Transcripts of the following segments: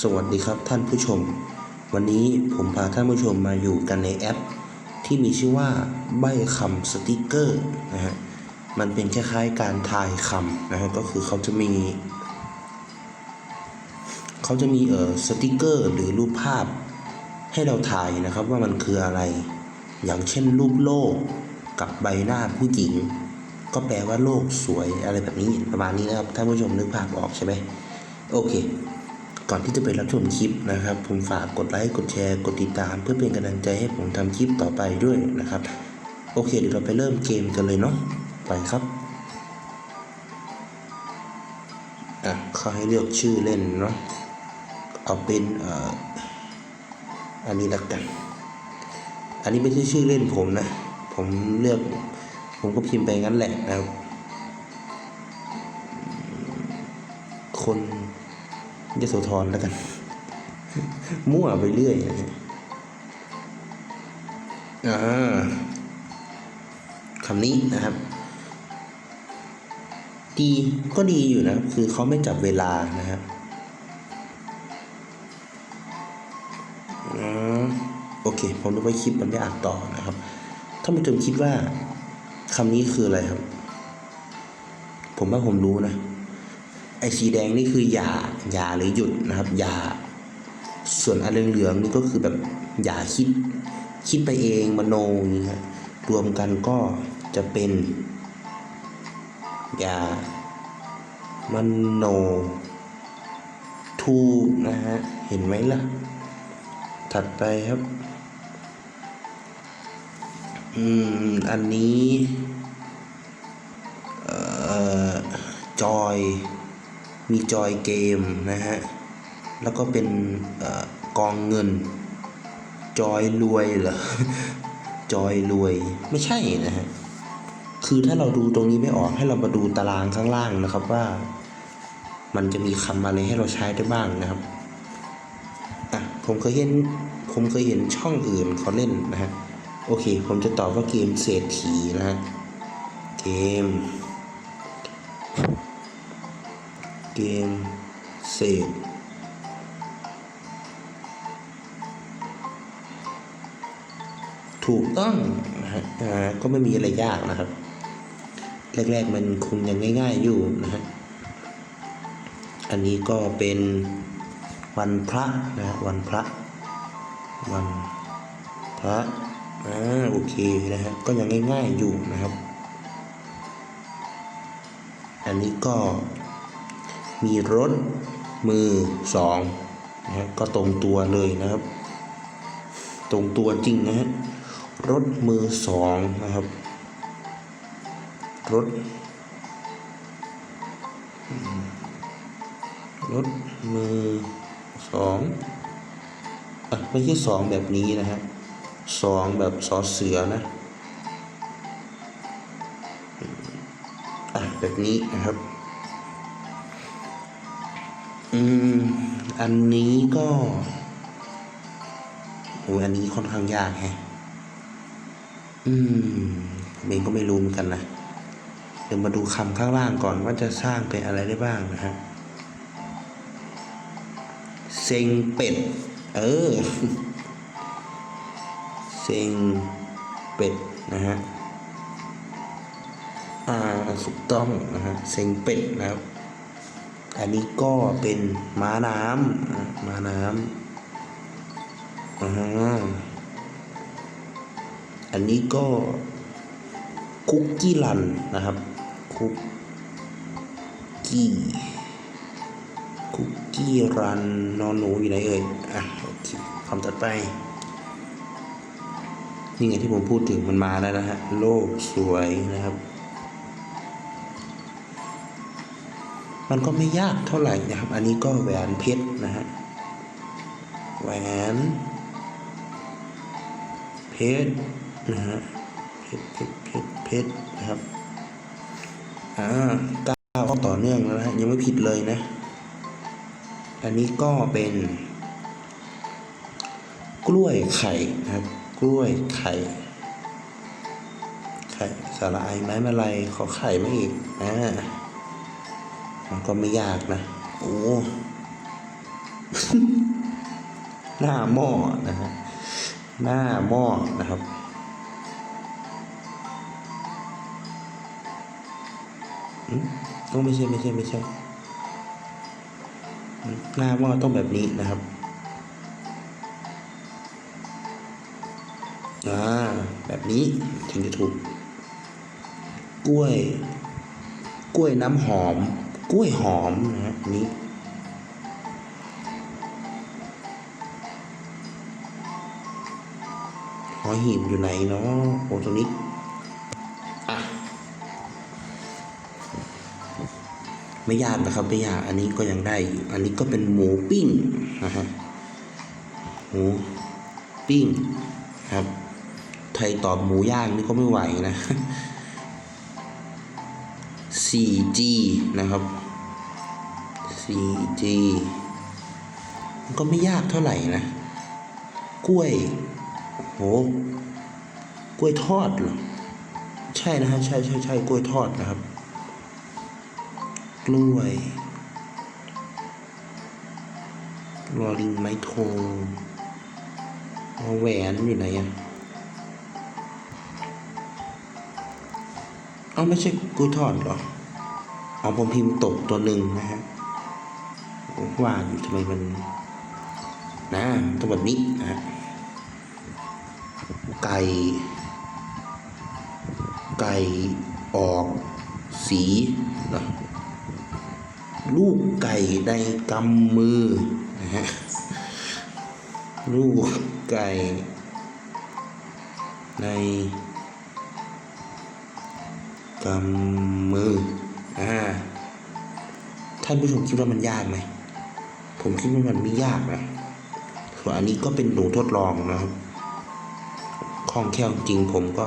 สวัสดีครับท่านผู้ชม วันนี้ผมพาท่านผู้ชมมาอยู่กันในแอป ที่มีชื่อว่าใบคำสติกเกอร์นะฮะมันเป็นคล้ายๆการทายคำนะฮะก็คือเขาจะมีเขาจะมีเอ่อสติกเกอร์หรือรูปภาพให้เราถ่ายนะครับว่ามันคืออะไร อย่างเช่นรูปโลกกับใบหน้าผู้หญิง ก็แปลว่าโลกสวยอะไรแบบนี้ประมาณนี้นะครับท่านผู้ชมนึกภาพออกใช่ไหมโอเค ก่อนที่จะไปรับชมคลิปนะครับ ผมฝากกดไลค์กดแชร์กดติดตาม เพื่อเป็นกำลังใจให้ผมทำคลิปต่อไปด้วยนะครับ โอเค เดี๋ยวเราไปเริ่มเกมกันเลยเนาะไปครับอะเขาให้เลือกชื่อเล่นเนาะเอาเป็นอ่ออันนี้ละกัน อันนี้ไม่ใช่ชื่อเล่นผมนะ ผมเลือก ผมก็พิมพ์ไปงั้นแหละนะครับ คน ยโสธรแล้วกัน มั่วไปเรื่อยอ่าคำนี้นะครับ ดีก็ดีอยู่นะ คือเขาไม่จับเวลานะครับอ่าโอเค ผมดูไว้คลิปมันไม่อ่านต่อนะครับท่านผู้ชมคิดว่าคำนี้คืออะไรครับ ผมว่าผมรู้นะ อ้สีแดงนี่คืออย่าอย่าหรือหยุดนะครับ อย่า ส่วนอันเหลืองๆนี่ก็คือแบบอย่าคิด คิดไปเองมโนนี้ครับรวมกันก็จะเป็น อย่ามโนถูนะฮะ เห็นไหมล่ะ ถัดไปครับ อืม อันนี้ เอ่อ จอย มีจอยเกมนะฮะ แล้วก็เป็นอกองเงิน จอยรวยเหรอ จอยรวยไม่ใช่นะฮะ คือถ้าเราดูตรงนี้ไม่ออกให้เรามาดูตารางข้างล่างนะครับว่า มันจะมีคำอะไรให้เราใช้ได้บ้างนะครับอะผมเคยเห็นผมเคยเห็นช่องอื่นเขาเล่นนะฮะ โอเค ผมจะตอบว่าเกมเศรษฐีนะฮะ เกม เกมเศษ ถูกต้องนะฮะก็ไม่มีอะไรยากนะครับ แรก ๆ มันคงยังง่าย ๆ อยู่นะฮะ อันนี้ก็เป็นวันพระนะฮะวันพระ วันพระอ่าโอเคนะฮะก็ยังง่าย ๆ อยู่นะครับ อันนี้ก็ มีรถมือสองนะฮะก็ตรงตัวเลยนะครับ ตรงตัวจริงนะฮะรถมือสองนะครับ รถ รถมือสองอะไม่ใช่สองแบบนี้นะฮะสองแบบสอเสือนะอะแบบนี้นะครับ อืม อันนี้ก็โอ้ยอันนี้ค่อนข้างยากแฮะ อืมผมเองก็ไม่รู้เหมือนกันนะ เดี๋ยวมาดูคำข้างล่างก่อนว่าจะสร้างเป็นอะไรได้บ้างนะฮะ เซ็งเป็ด เออ เซ็งเป็ดนะฮะ อ่าถูกต้องนะฮะ เซ็งเป็ดนะครับ อันนี้ก็เป็นม้าน้ำม้าน้ำอ่าอันนี้ก็คุกกี้รันนะครับคุกกี้คุกกี้รันนอนหนูอยู่ไหนเอ่ยอะโอเคคำต่อไป นี่ไงที่ผมพูดถึงมันมาแล้วนะฮะ โลกสวยนะครับ มันก็ไม่ยากเท่าไหร่นะครับ อันนี้ก็แหวนเพชรนะฮะแหวนเพชรนะฮะเพชรเพชรเพชรเพชรนะครับอ่าเก้าข้อต่อเนื่องแล้วนะฮะยังไม่ผิดเลยนะอันนี้ก็เป็น กล้วยไข่นะครับ กล้วยไข่ไข่สาลายไม้มาลัยขอไข่มาอีกอ่า มันก็ไม่ยากนะ โอ้ หน้าหม้อนะฮะ หน้าหม้อนะครับอืมต้องไม่ใช่ไม่ใช่ไม่ใช่ หน้าหม้อต้องแบบนี้นะครับอ่าแบบนี้ถึงจะถูก กล้วย กล้วยน้ำหอม ล้วยหอมนะฮะอันนี้หอหีบอยู่ไหนเนาะโอ้ตรงนี้อะไม่ยากนะครับไม่ยากอันนี้ก็ยังได้อยู่ อันนี้ก็เป็นหมูปิ้งนะฮะหมูปิ้งครับไทยตอบหมูย่างนี่ก็ไม่ไหวนะ 4G นะครับ 4G มันก็ไม่ยากเท่าไหร่นะ กล้วย โห กล้วยทอดเหรอ ใช่นะฮะ ใช่ใช่ใช่กล้วยทอดนะครับ กล้วยลอลิงไม้โทเอแหวนอยู่ไหนอะเอาไม่ใช่กล้วยทอดเหรอ เอาผมพิมพ์ตกตัวหนึ่งนะฮะ ว่าอยู่ทำไมมันนะตัวแบบนี้นะไก่ ไก่ออกสีเหรอลูกไก่ในกำมือนะฮะลูกไก่ ในกำมืออ่าท่านผู้ชมคิดว่ามันยากไหม ผมคิดว่ามันไม่ยากนะส่วนอันนี้ก็เป็นหนูทดลองนะครับคล่องแคล่วจริงผมก็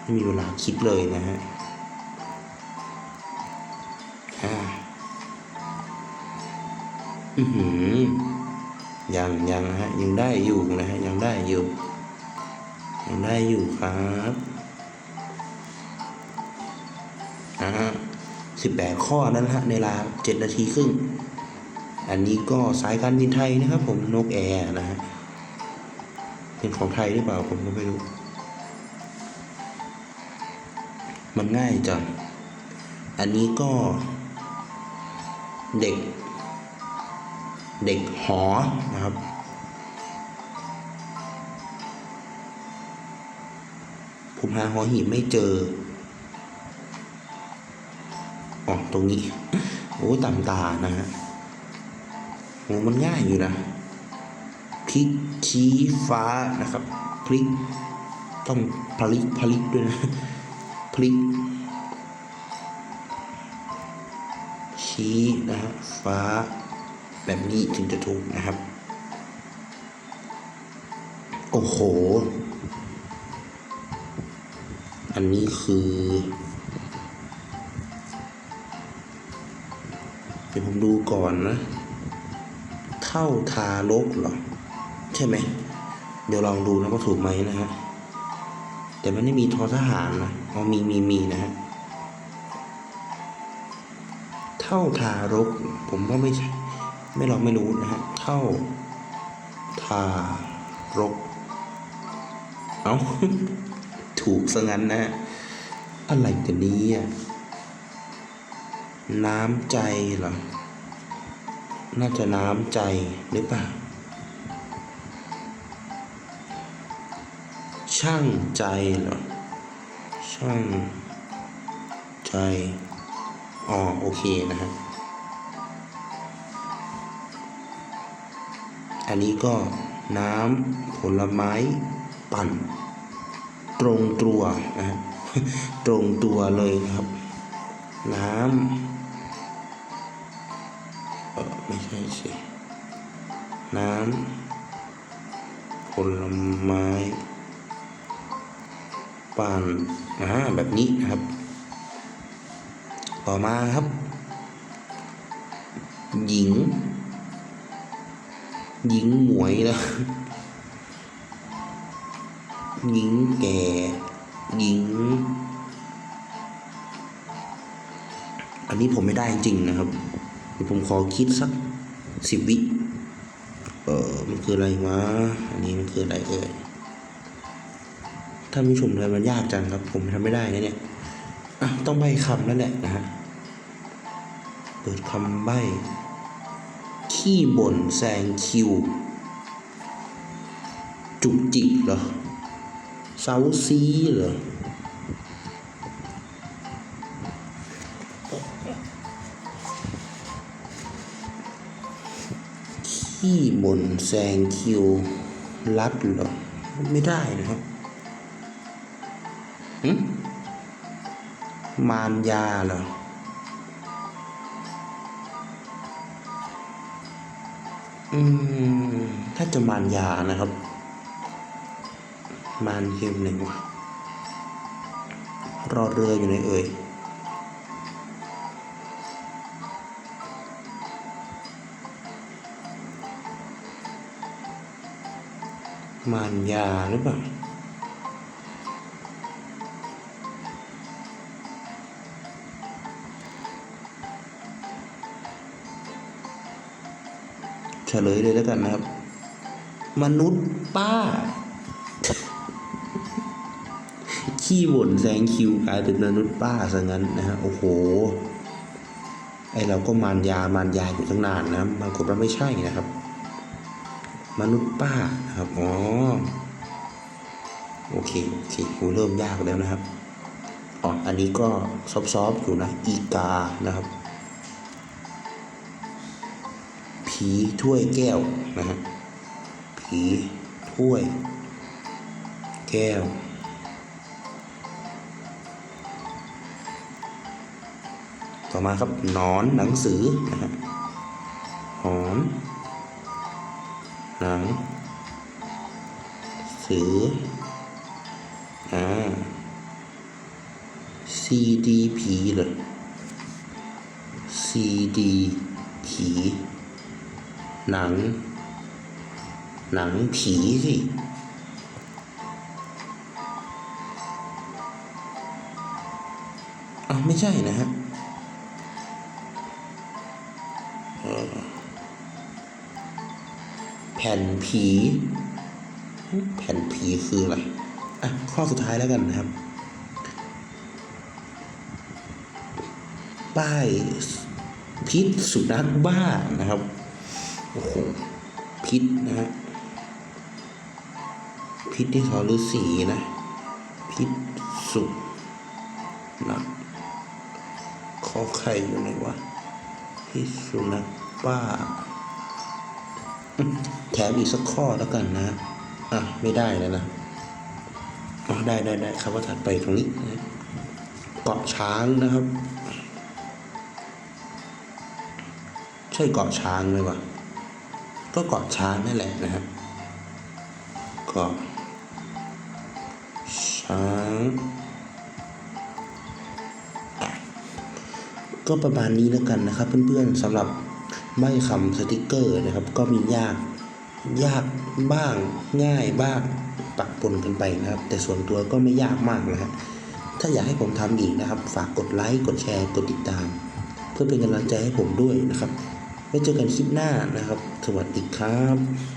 ไม่มีเวลาคิดเลยนะฮะอ่าอือหือยังยังฮะยังได้อยู่นะฮะยังได้อยู่ ยังได้อยู่ครับอ่าสิบแปดข้อนั้นฮะในเวลาเจ็ดนาทีครึ่ง อันนี้ก็สายการบินไทยนะครับ ผมนกแอร์นะฮะเป็นของไทยหรือเปล่าผมก็ไม่รู้ มันง่ายจังอันนี้ก็เด็ก เด็กหอนะครับ ผมหาหอหีบไม่เจออ๋อตรงนี้ โอ้ต่ำตานะฮะ โอ้มันง่ายอยู่นะพลิกชี้ฟ้านะครับพลิก ต้องพลิกพลิกด้วยนะ พลิก ชี้นะฮะฟ้า แบบนี้ถึงจะถูกนะครับ โอ้โห อันนี้คือเดี๋ยวผมดูก่อนนะ ท่าทารกเหรอ ใช่ไหม เดี๋ยวลองดูนะว่าถูกไหมนะฮะ แต่มันไม่มีทอทหารนะอ๋อมีมีมีนะฮะ เท่าทารก ผมว่าไม่ใช่ ไม่ลองไม่รู้นะฮะ เท่าทารก เอาถูกซะงั้นนะฮะ อะไรกันนี้อะน้ำใจเหรอ น่าจะน้ำใจหรือเปล่า ช่างใจเหรอ ช่างใจ อ๋อ โอเคนะฮะ อันนี้ก็น้ำผลไม้ปั่น ตรงตัวนะฮะตรงตัวเลยครับ น้ำ ไม่ใช่สิ น้ำผลไม้ปั่นอ่าแบบนี้นะครับ ต่อมาครับ หญิง หญิงหมวยแล้วหญิงแก่ หญิง อันนี้ผมไม่ได้จริงนะครับ เดี๋ยวผมขอคิดสักสิบวิ เออมันคืออะไรวะ อันนี้มันคืออะไรเอ่ยท่านผู้ชมทำไมมันยากจังครับ ผมทำไม่ได้นะเนี่ย อะ ต้องใบคำแล้วแหละนะฮะ เปิดคำใบ ขี้บ่นแซงคิว จุกจิกเหรอเซาซีเหรอ ขี้บ่นแซงคิวรัดเหรอ ไม่ได้นะครับหึมารยาเหรอ อืม ถ้าจะมารยานะครับ มารเกมไหนวะรอเรืออยู่ในเอ่ย มารยาหรือเปล่าเฉลยเลยแล้วกันนะครับ มนุษย์ป้า ขี้บ่นแซงคิวกลายเป็นมนุษย์ป้าซะงั้นนะฮะโอ้โหไอเราก็มารยามารยาอยู่ตั้งนานนะบางคนว่าไม่ใช่นะครับ มนุษย์ป้านะครับอ๋อโอเคโอเคกูเริ่มยากแล้วนะครับอ๋ออันนี้ก็ซอฟๆอยู่นะอีกานะครับผีถ้วยแก้วนะฮะผีถ้วย แก้วต่อมาครับหนอนหนังสือนะฮะหอน หนัง สืออ่าซีดีผีเหรอซีดีผีหนัง หนังผีสิอ้าวไม่ใช่นะฮะ ผ่นผี แผ่นผีคืออะไรอะข้อสุดท้ายแล้วกันนะครับ ป้ายพิษสุนัขบ้านะครับโอ้โหพิษนะฮะพิษที่เขาฤาษีนะ พิษสุนัขขอไข่อยู่ไหนวะพิษสุนัขบ้า แถมอีกสักข้อแล้วกันนะ อะ ไม่ได้แล้วนะอ๋อได้ได้ได้ครับว่าถัดไปตรงนี้นะเกาะช้างนะครับ ใช่เกาะช้างไหมวะก็เกาะช้างนั่นแหละนะครับเกาะช้าง ก็ประมาณนี้แล้วกันนะครับเพื่อนๆสำหรับ ไม่คำสติกเกอร์นะครับ ก็มียากยากบ้างง่ายบ้างปะปนกันไปนะครับ แต่ส่วนตัวก็ไม่ยากมากนะฮะถ้าอยากให้ผมทำอีกนะครับ ฝากกดไลค์กดแชร์กดติดตาม เพื่อเป็นกำลังใจให้ผมด้วยนะครับไว้เจอกันคลิปหน้านะครับ สวัสดีครับ